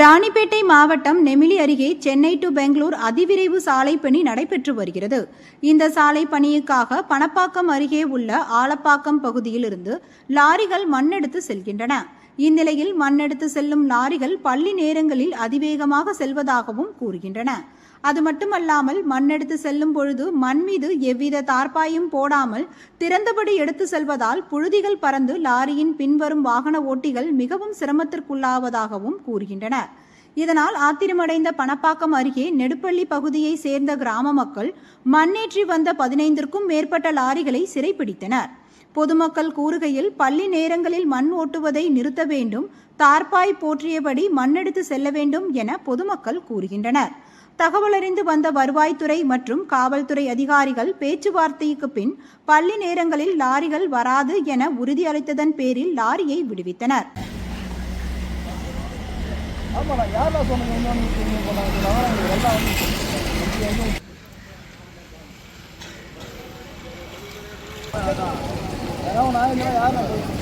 ராணிப்பேட்டை மாவட்டம் நெமிலி அருகே சென்னை டு பெங்களூர் அதிவிரைவு சாலை பணி நடைபெற்று வருகிறது. இந்த சாலை பணியுக்காக பணப்பாக்கம் அருகே உள்ள ஆலப்பாக்கம் பகுதியில் இருந்து லாரிகள் மண்ணெடுத்து செல்கின்றன. இந்நிலையில் மண்ணெடுத்து செல்லும் லாரிகள் பள்ளி நேரங்களில் அதிவேகமாக செல்வதாகவும் கூறுகின்றன. அது மட்டுமல்லாமல் மண்ணெடுத்து செல்லும் பொழுது மண் மீது எவ்வித தார்ப்பாயும் போடாமல் திறந்தபடி எடுத்து செல்வதால் புழுதிகள் பறந்து லாரியின் பின்வரும் வாகன ஓட்டிகள் மிகவும் சிரமத்திற்குள்ளாவதாகவும் கூறுகின்றனர் இதனால் ஆத்திரமடைந்த பணப்பாக்கம் அருகே நெடுப்பள்ளி பகுதியை சேர்ந்த கிராம மக்கள் மண்ணேற்றி வந்த பதினைந்திற்கும் மேற்பட்ட லாரிகளை சிறைப்பிடித்தனர் பொதுமக்கள் கூறுகையில் பள்ளி நேரங்களில் மண் ஓட்டுவதை நிறுத்த வேண்டும் தார்ப்பாய் போற்றியபடி மண்ணெடுத்து செல்ல வேண்டும் என பொதுமக்கள் கூறுகின்றனர். தகவலறிந்து வந்த வருவாய்த்துறை மற்றும் காவல்துறை அதிகாரிகள் பேச்சுவார்த்தைக்கு பின் பள்ளி நேரங்களில் லாரிகள் வராது என உறுதியளித்ததன் பேரில் லாரியை விடுவித்தனர். ஆமாண்ணா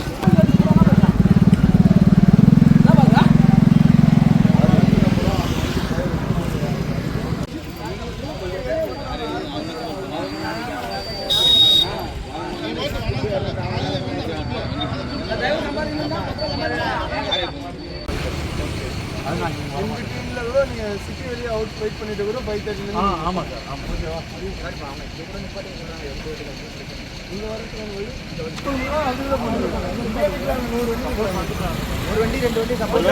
இல்லை உங்கள் டீமில் கூட நீங்கள் சிட்டி வெளியே அவுட் ஃபைட் பண்ணிட்டு கூட ஃபைவ் தேர்ட்டி ஆமாம் சார் ஆமாம் ஓகேவா நீங்கள் ஒரு வண்டி ரெண்டு வண்டி சப்போஸ்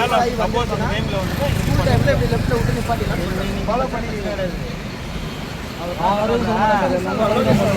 டைமில் இப்படி லெஃப்ட்டில் விட்டு நிப்பாட்டி ஃபாலோ பண்ணிக்கிறீங்க